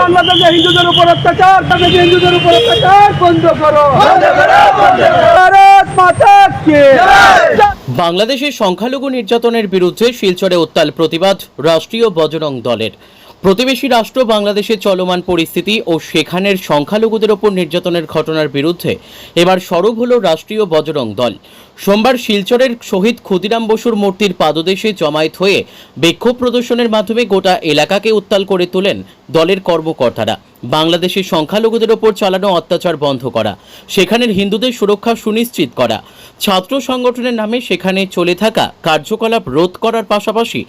বাংলাদেশে হিন্দুদের উপর অত্যাচার বাংলাদেশে হিন্দুদের উপর অত্যাচার বন্ধ করো। ভারত মাতা কে বাংলাদেশের সংখ্যালঘু নির্যাতনের বিরুদ্ধে শিলচরে উত্তাল প্রতিবাদ রাষ্ট্রীয় বজরং দলের। প্রতিবেশী রাষ্ট্র বাংলাদেশের চলমান পরিস্থিতি ও সেখানের সংখ্যালঘুদের ওপর নির্যাতনের ঘটনার বিরুদ্ধে এবার সরব হল রাষ্ট্রীয় বজরং দল। সোমবার শিলচরের শহীদ ক্ষুদিরাম বসুর মূর্তির পাদদেশে জমায়েত হয়ে বিক্ষোভ প্রদর্শনের মাধ্যমে গোটা এলাকাকে উত্তাল করে তোলেন দলের কর্মকর্তারা। বাংলাদেশের সংখ্যালঘুদের ওপর চালানো অত্যাচার বন্ধ করা, সেখানের হিন্দুদের সুরক্ষা সুনিশ্চিত করা ছাত্র সংগঠনের নামে সেখানে চলে থাকা কার্যকলাপ রোধ করার পাশাপাশি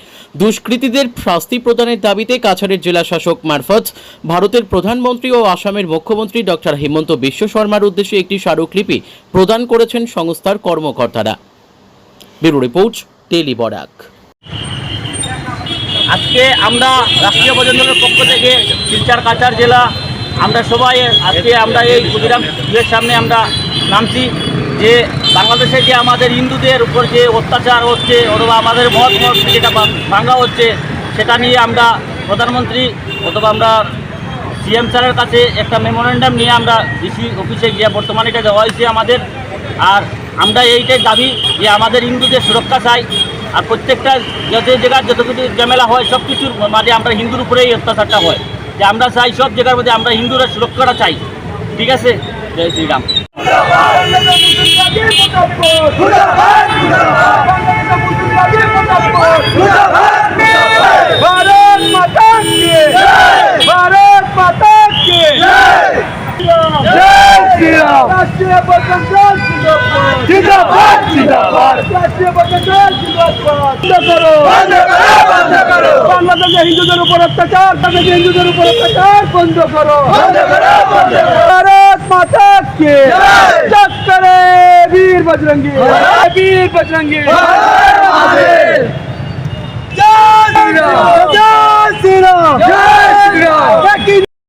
দুষ্কৃতীদের শাস্তি প্রদানের দাবিতে কাছাড়ের জেলা শাসক মারফত ভারতের প্রধানমন্ত্রী ও আসামের মুখ্যমন্ত্রী ডক্টর হেমন্ত বিশ্ব শর্মার উদ্দেশ্যে একটি স্মারকলিপি প্রদান করেছেন সংস্থার কর্মকর্তারা। Bureau report tele Barak. আজকে আমরা রাষ্ট্রীয় প্রজন্মের পক্ষ থেকে শিলচার, কাছাড় জেলা আমরা সবাই আজকে আমরা এই ক্ষুদিরাম সামনে আমরা নামছি যে বাংলাদেশে যে আমাদের হিন্দুদের উপর যে অত্যাচার হচ্ছে অথবা আমাদের মত মত যেটা ভাঙ- হচ্ছে, সেটা নিয়ে আমরা প্রধানমন্ত্রী অথবা আমরা সিএম স্যারের কাছে একটা মেমোরেন্ডাম নিয়ে আমরা ডিসি অফিসে গিয়ে বর্তমানে এটা দেওয়া হয়েছে আমাদের। আর আমরা এইটাই দাবি যে আমাদের হিন্দুদের সুরক্ষা চাই। আর প্রত্যেকটা যত জায়গার যত কিছু ঝামেলা হয় সব কিছুর মাঝে আমরা হিন্দুর উপরেই অত্যাচারটা হয়। যে আমরা চাই সব জায়গার মধ্যে আমরা হিন্দুরা সুরক্ষাটা চাই। ঠিক আছে? জয় শ্রীরাম। বাংলাদেশে হিন্দুদের উপর অত্যাচার বাংলাদেশে হিন্দুদের উপর অত্যাচার বন্ধ করো। ভারত মাতা কে বীর বজরঙ্গী বীর বজরঙ্গী জয় শ্রীরাম জয় শ্রীরাম জয়